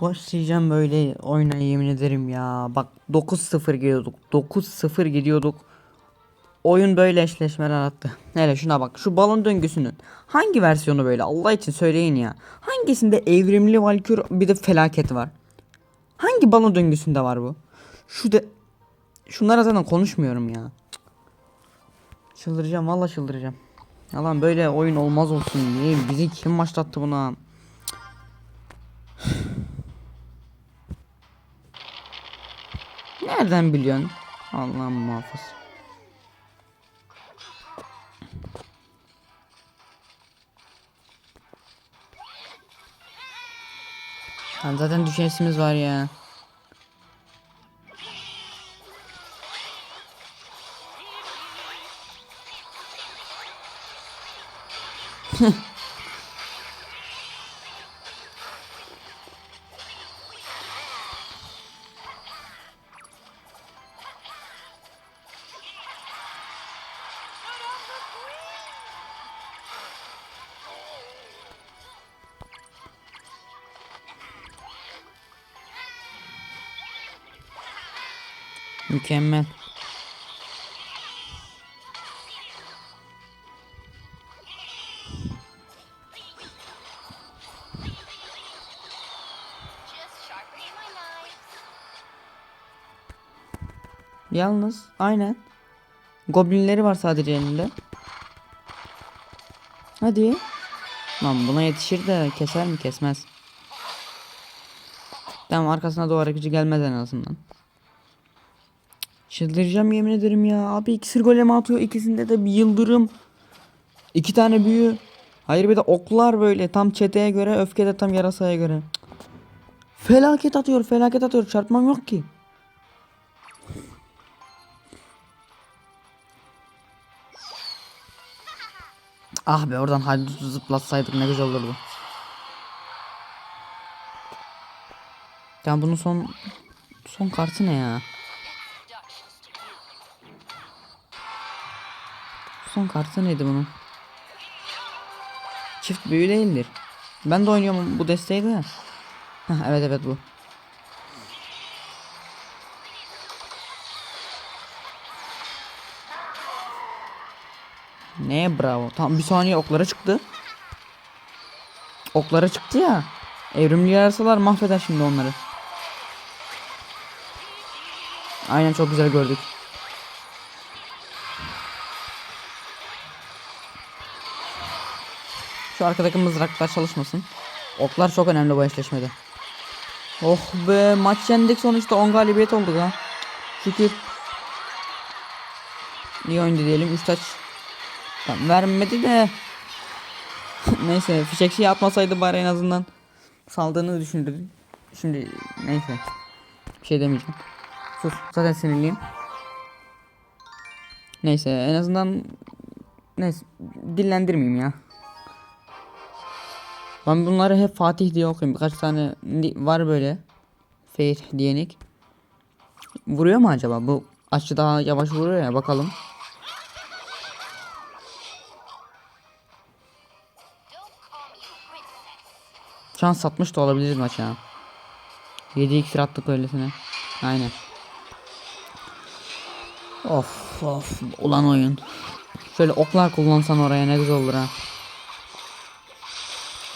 Başlayacağım böyle oyuna yemin ederim ya. Bak 9-0 gidiyorduk. 9-0 gidiyorduk. Oyun böyle eşleşmeler attı. Hele şuna bak. Şu balon döngüsünün hangi versiyonu böyle Allah için söyleyin ya. Hangisinde evrimli valkür bir de felaket var? Hangi balon döngüsünde var bu? Şu de şunlara zaten konuşmuyorum ya. Çıldıracağım valla çıldıracağım. Yalan böyle oyun olmaz olsun. Niye? Bizi kim başlattı buna? Nereden biliyorsun? Allah'ım muhafız. Lan zaten düşünesimiz var ya. Mükemmel. Yalnız aynen. Goblinleri var sadece elinde. Hadi. Lan buna yetişir de keser mi kesmez. Tamam arkasına doğru gücü gelmez en azından. Çıldıracağım yemin ederim ya. Abi iksir golemi atıyor. ikisinde de bir yıldırım. İki tane büyü. Hayır bir de oklar böyle. Tam çeteye göre öfke de tam yarasaya göre. Felaket atıyor felaket atıyor. Çarpmam yok ki. Ah be oradan haydutu zıplatsaydık ne güzel olurdu. Ya bunun son son kartı ne ya? Son kartı neydi bunun? Çift büyü değildir. Ben de oynuyorum bu desteği de. Heh, evet evet bu. Ne bravo. Tam bir saniye oklara çıktı. Oklara çıktı ya. Evrimli yarasalar mahveder şimdi onları. Aynen çok güzel gördük. Şu arkadaki mızraklar çalışmasın. Oklar çok önemli bu eşleşmede. Oh be maç yendik sonuçta 10 galibiyet olduk ha. Şükür. İyi oyundu diyelim 3 taç. Tamam, vermedi de. neyse fişekçiyi atmasaydı bari en azından saldığını düşündüm. Şimdi neyse. Bir şey demeyeceğim. Sus zaten sinirliyim. Neyse en azından neyse dillendirmeyeyim ya. Ben bunları hep Fatih diye okuyayım. Birkaç tane var böyle. Fair diyenik. Vuruyor mu acaba? Bu açı daha yavaş vuruyor ya bakalım. Şans satmış da olabiliriz maça. 7 iksir attık öylesine. Aynen. Of of ulan oyun. Şöyle oklar kullansan oraya ne güzel olur ha.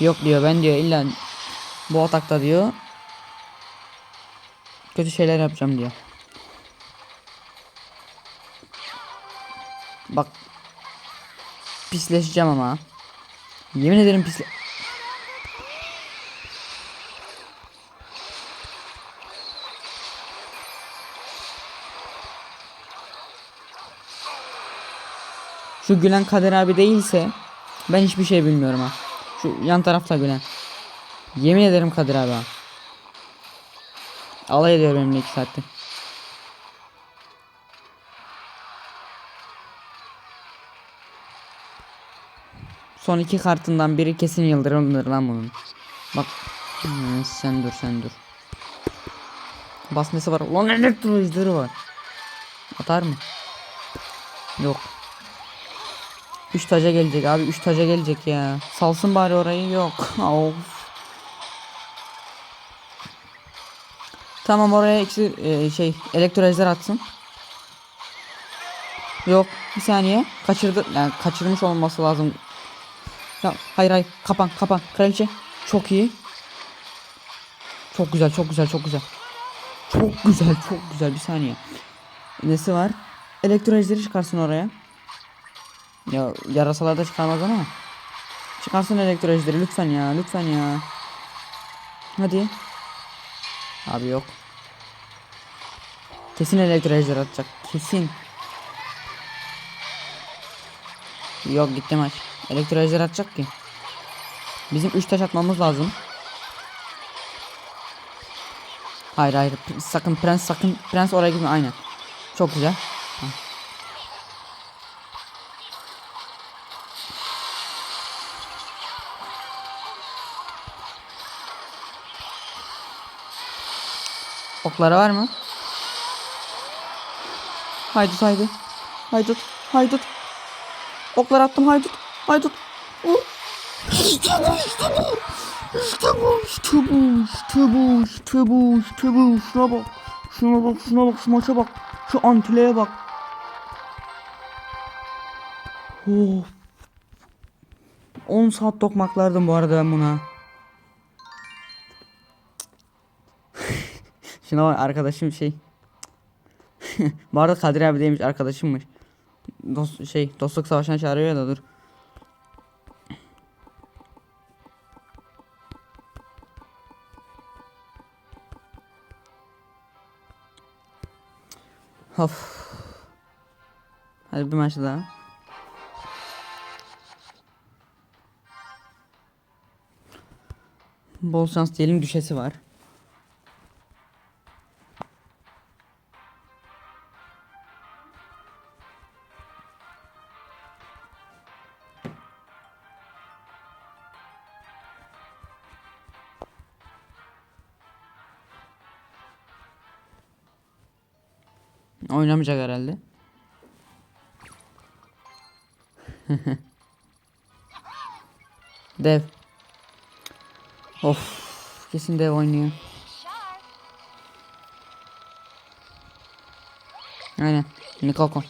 Yok diyor ben diyor illa bu atakta diyor. Kötü şeyler yapacağım diyor. Bak. Pisleşeceğim ama. Yemin ederim pisle... Şu gülen Kader abi değilse ben hiçbir şey bilmiyorum ha. Şu yan tarafta gülen. Yemin ederim Kadir abi. Alay ediyor benimle iki saattir. Son iki kartından biri kesin yıldırımdır lan bunun. Bak. Sen dur sen dur. Basması var. Lan elektro ejderi var. Atar mı? Yok. 3 taca gelecek abi 3 taca gelecek ya. Salsın bari orayı yok. of. Tamam oraya iksir e, şey elektrolizer atsın. Yok bir saniye kaçırdı yani kaçırmış olması lazım. Ya hayır hayır kapan kapan kraliçe çok iyi. Çok güzel çok güzel çok güzel. Çok güzel çok güzel bir saniye. Nesi var? Elektrolizleri çıkarsın oraya. Ya yarasalar da çıkarmaz ama. Çıkarsın elektrolizleri lütfen ya lütfen ya. Hadi. Abi yok. Kesin elektrolizler atacak. Kesin. Yok gitti maç. Elektrolizler atacak ki. Bizim 3 taş atmamız lazım. Hayır hayır sakın prens sakın prens oraya gitme aynen. Çok güzel. Okları var mı? Haydut haydi. Haydut. Haydut. Oklar attım haydut. Haydut. Vur. İşte bu işte bu. İşte bu işte bu işte bu işte bu işte bu. Şuna bak. Şuna bak şuna bak şu maça bak. Şu antileye bak. Of. 10 saat tokmaklardım bu arada ben buna. Şuna bak arkadaşım şey. bu arada Kadir abi demiş arkadaşımmış. Dost, şey dostluk savaşına çağırıyor ya da dur. Of. Hadi bir maç daha. Bol şans diyelim düşesi var. Oynamayacak herhalde. dev. Of. Kesin dev oynuyor. Aynen. Nikoko.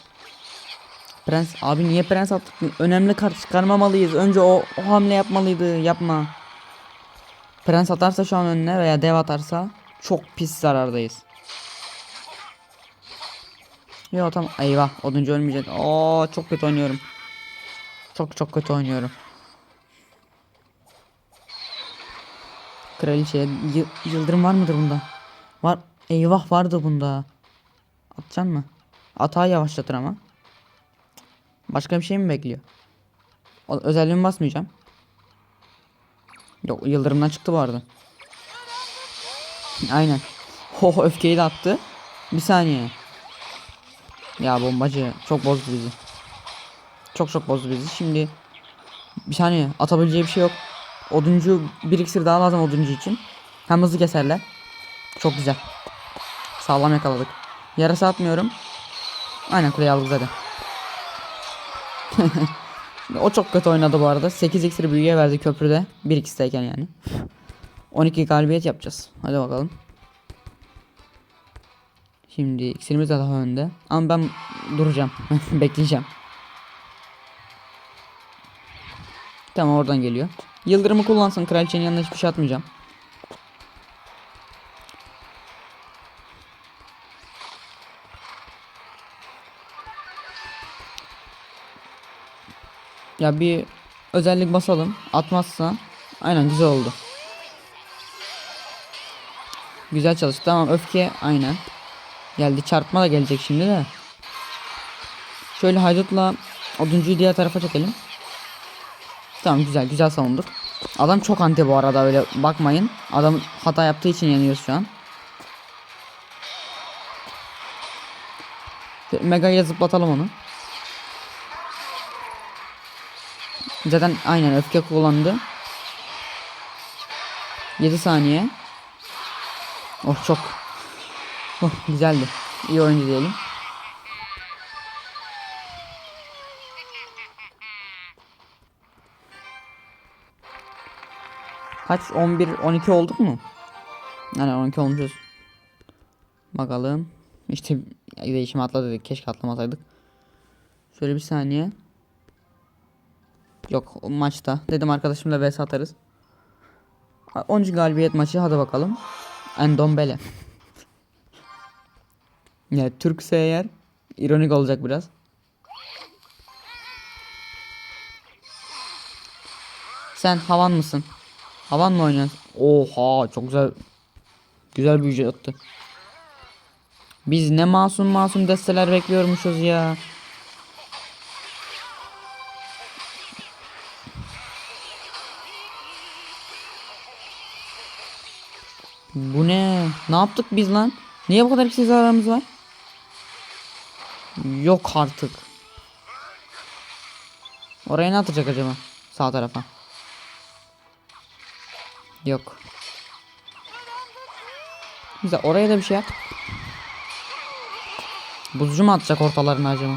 Prens. Abi niye prens attık? Önemli kart çıkarmamalıyız. Önce o, o hamle yapmalıydı. Yapma. Prens atarsa şu an önüne veya dev atarsa çok pis zarardayız. Yo tamam. Eyvah. Oduncu ölmeyecek. Oo çok kötü oynuyorum. Çok çok kötü oynuyorum. Kraliçeye yıldırım var mıdır bunda? Var. Eyvah vardı bunda. Atacaksın mı? Atağı yavaşlatır ama. Başka bir şey mi bekliyor? O, özelliğimi basmayacağım. Yok yıldırımdan çıktı bu arada. Aynen. Ho öfkeyi de attı. Bir saniye. Ya bombacı çok bozdu bizi. Çok çok bozdu bizi. Şimdi bir saniye atabileceği bir şey yok. Oduncu bir iksir daha lazım oduncu için. Hem hızlı keserler. Çok güzel. Sağlam yakaladık. Yarasa atmıyorum. Aynen kuleyi aldık zaten. o çok kötü oynadı bu arada. 8 iksir büyüye verdi köprüde. 1 ikisteyken yani. 12 galibiyet yapacağız. Hadi bakalım. Şimdi iksirimiz de daha önde. Ama ben duracağım. Bekleyeceğim. Tamam oradan geliyor. Yıldırımı kullansın. Kraliçenin yanına hiçbir şey atmayacağım. Ya bir özellik basalım. Atmazsa aynen güzel oldu. Güzel çalıştı. Tamam öfke aynen. Geldi çarpma da gelecek şimdi de. Şöyle haydutla oduncuyu diğer tarafa çekelim. Tamam güzel güzel savunduk. Adam çok anti bu arada öyle bakmayın. Adam hata yaptığı için yeniyoruz şu an. Mega'ya zıplatalım onu. Zaten aynen öfke kullandı. 7 saniye. Oh çok. Güzeldi. İyi oyuncu diyelim. Kaç 11 12 olduk mu? Yani 12 olmuşuz. Bakalım. İşte değişimi atla dedik. Keşke atlamasaydık. Şöyle bir saniye. Yok maçta. Dedim arkadaşımla vs atarız. Ha, 10. galibiyet maçı hadi bakalım. Endombele. Ya Türkse eğer ironik olacak biraz. Sen havan mısın? Havan mı oynuyorsun? Oha çok güzel. Güzel büyücü attı. Biz ne masum masum desteler bekliyormuşuz ya. Bu ne? Ne yaptık biz lan? Niye bu kadar kişi zararımız var? Yok artık. Oraya ne atacak acaba? Sağ tarafa. Yok. Güzel oraya da bir şey yap. Buzcu mu atacak ortalarına acaba?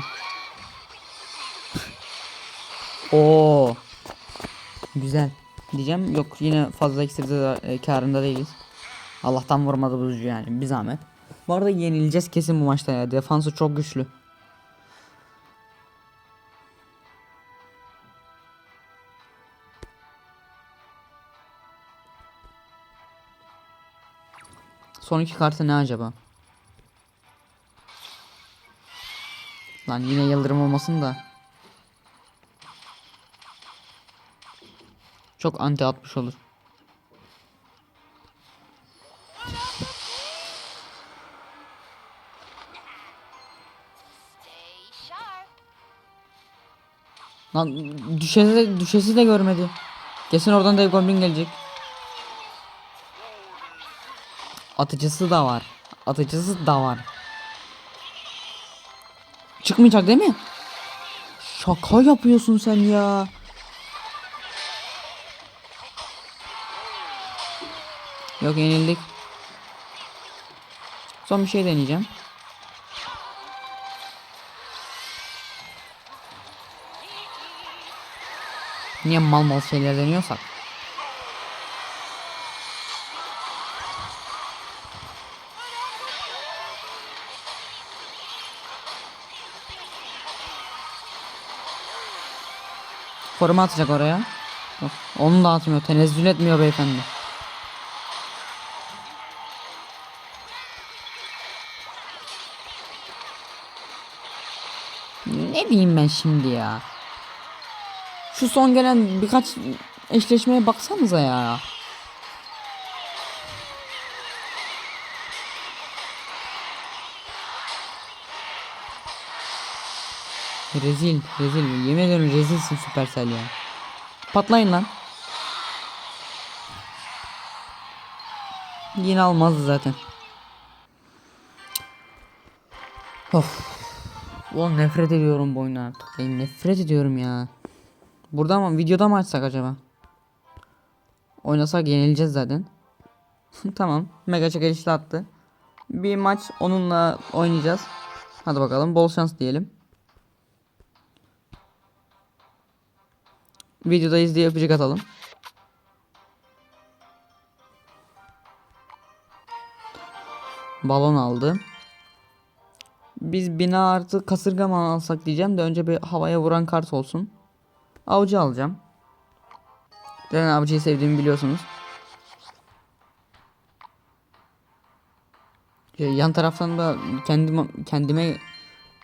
Oo. Güzel. Diyeceğim yok yine fazla iksirde de e, karında değiliz. Allah'tan vurmadı buzcu yani bir zahmet. Bu arada yenileceğiz kesin bu maçta ya. Defansı çok güçlü. Son iki kartı ne acaba? Lan yine yıldırım olmasın da. Çok anti atmış olur. Lan düşesi de, düşesi de görmedi. Kesin oradan dev goblin gelecek. Atıcısı da var. Atıcısı da var. Çıkmayacak değil mi? Şaka yapıyorsun sen ya. Yok yenildik. Son bir şey deneyeceğim. Niye mal mal şeyler deniyorsak? Koruma atacak oraya. Yok, onu da atmıyor. Tenezzül etmiyor beyefendi. Ne diyeyim ben şimdi ya? Şu son gelen birkaç eşleşmeye baksanıza ya. Rezil, rezil. Yemin ediyorum rezilsin Supercell ya. Patlayın lan. Yine almazdı zaten. Of. Ulan nefret ediyorum bu oyundan artık. Ben nefret ediyorum ya. Burada mı? Videoda mı açsak acaba? Oynasak yenileceğiz zaten. tamam. Mega çekilişle attı. Bir maç onunla oynayacağız. Hadi bakalım. Bol şans diyelim. Videodayız diye öpücük atalım. Balon aldı. Biz bina artı kasırga mı alsak diyeceğim de önce bir havaya vuran kart olsun. Avcı alacağım. Zaten avcıyı sevdiğimi biliyorsunuz. Şey, yan taraftan da kendim kendime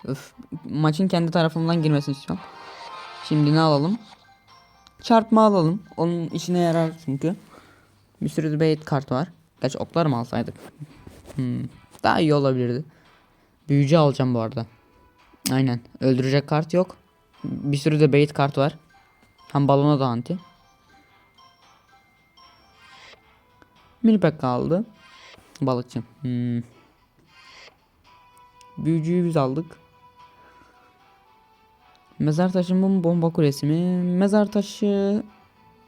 öf, maçın kendi tarafımdan girmesini istiyorum. Şimdi ne alalım? Çarpma alalım. Onun işine yarar çünkü. Bir sürü bait kart var. Gerçi oklar mı alsaydık? Hmm, daha iyi olabilirdi. Büyücü alacağım bu arada. Aynen. Öldürecek kart yok. Bir sürü de bait kart var. Hem balona da anti. Mini pack kaldı. Balıkçı. Hmm. Büyücüyü biz aldık. Mezar taşı mı bomba kulesi mi? Mezar taşı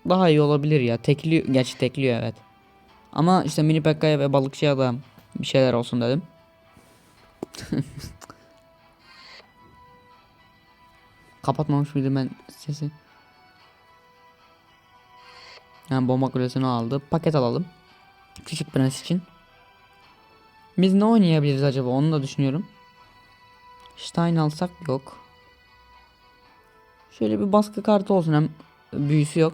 daha iyi olabilir ya. Tekliyor. Gerçi tekliyor evet. Ama işte mini pekkaya ve balıkçıya da bir şeyler olsun dedim. Kapatmamış mıydım ben sesi? Yani bomba kulesini aldı. Paket alalım. Küçük prens için. Biz ne oynayabiliriz acaba onu da düşünüyorum. Stein alsak yok. Şöyle bir baskı kartı olsun hem büyüsü yok.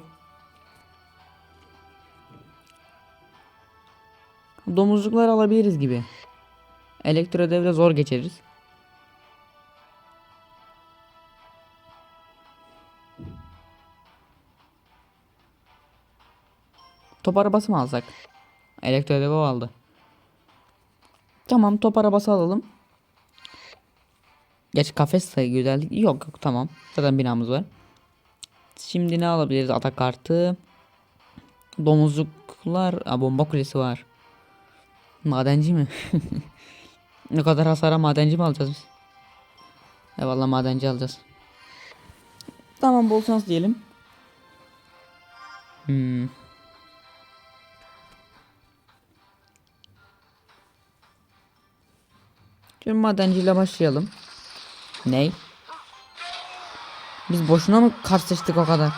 Domuzcuklar alabiliriz gibi. Elektro devre zor geçeriz. Top arabası mı alsak? Elektro devre o aldı. Tamam top arabası alalım. Geç kafes sayı güzellik yok yok tamam. Zaten binamız var. Şimdi ne alabiliriz? Atak kartı. Domuzcuklar. Aa, bomba kulesi var. Madenci mi? ne kadar hasara madenci mi alacağız biz? Eyvallah madenci alacağız. Tamam bol şans diyelim. Hmm. Şimdi madenciyle başlayalım. Ney? Biz boşuna mı seçtik o kadar?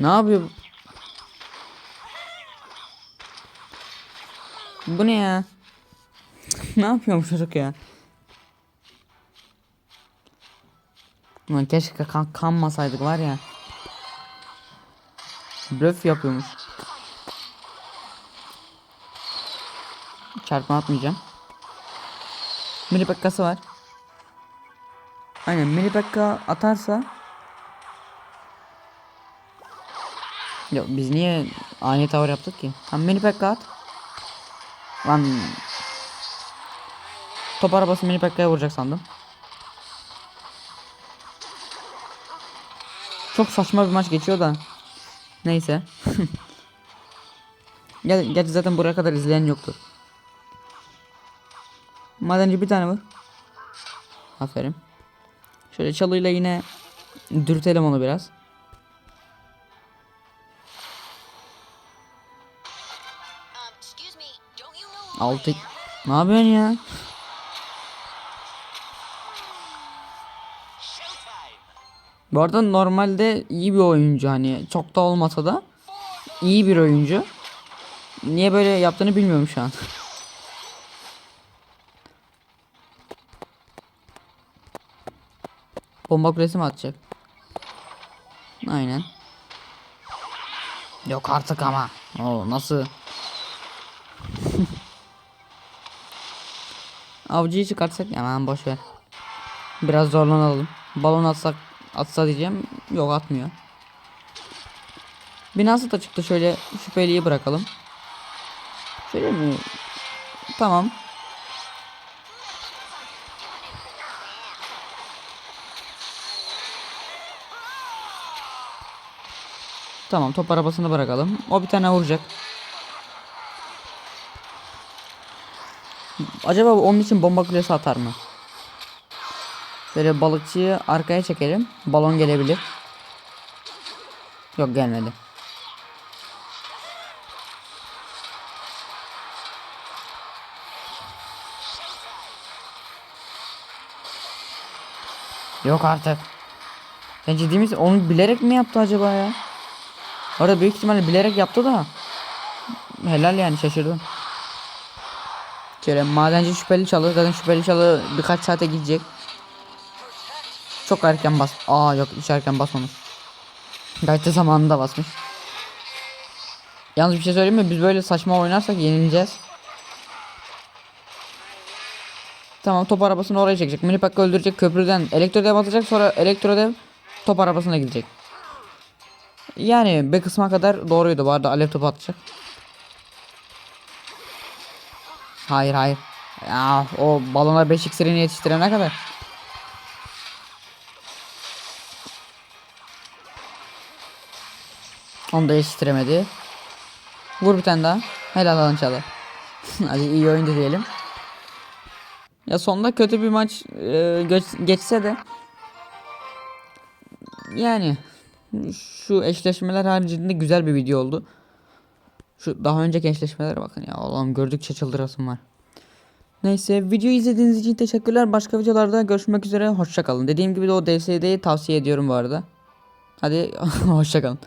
Ne yapıyor? bu? Ne ya? ne yapıyor bu çocuk ya? Lan keşke kan kanmasaydık var ya. Blöf yapıyormuş. Çarpma atmayacağım. Mini pekkası var. Aynen mini pekka atarsa Yok biz niye ani tavır yaptık ki? Tam mini pekka at. Lan Top arabası mini pekkaya vuracak sandım. Çok saçma bir maç geçiyor da. Neyse. Gerçi zaten buraya kadar izleyen yoktur. Madenci bir tane var. Aferin. Şöyle çalıyla yine dürtelim onu biraz. Altı. Ne yapıyorsun ya? Bu arada normalde iyi bir oyuncu hani çok da olmasa da iyi bir oyuncu. Niye böyle yaptığını bilmiyorum şu an. Bomba kulesi mi atacak? Aynen. Yok artık ama. Oo nasıl? Avcıyı çıkartsak hemen boş ver. Biraz zorlanalım. Balon atsak atsa diyeceğim. Yok atmıyor. Binası da çıktı şöyle şüpheliyi bırakalım. Şöyle mi? Tamam. Tamam top arabasını bırakalım. O bir tane vuracak. Acaba onun için bomba kulesi atar mı? Şöyle balıkçıyı arkaya çekelim. Balon gelebilir. Yok gelmedi. Yok artık. Sen ciddi misin? Onu bilerek mi yaptı acaba ya? Orada büyük ihtimalle bilerek yaptı da. Helal yani şaşırdım. Şöyle madenci şüpheli çalı. Zaten şüpheli çalı birkaç saate gidecek. Çok erken bas. Aa yok hiç erken basmamış. Gayet zamanında basmış. Yalnız bir şey söyleyeyim mi? Biz böyle saçma oynarsak yenileceğiz. Tamam top arabasını oraya çekecek. Mini Pekka öldürecek köprüden. Elektrodev atacak sonra elektrodev top arabasına gidecek. Yani bir kısma kadar doğruydu. Bu arada alev topu atacak. Hayır hayır. Ya o balona 5 iksirini yetiştirene kadar. Onu da yetiştiremedi. Vur bir tane daha. Helal lan çalı. Hadi iyi oyundu diyelim. Ya sonunda kötü bir maç e, geç- geçse de yani şu eşleşmeler haricinde güzel bir video oldu. Şu daha önceki eşleşmelere bakın ya Allah'ım gördükçe çıldırasım var. Neyse videoyu izlediğiniz için teşekkürler. Başka videolarda görüşmek üzere. Hoşçakalın. Dediğim gibi de o DSD'yi tavsiye ediyorum bu arada. Hadi hoşçakalın.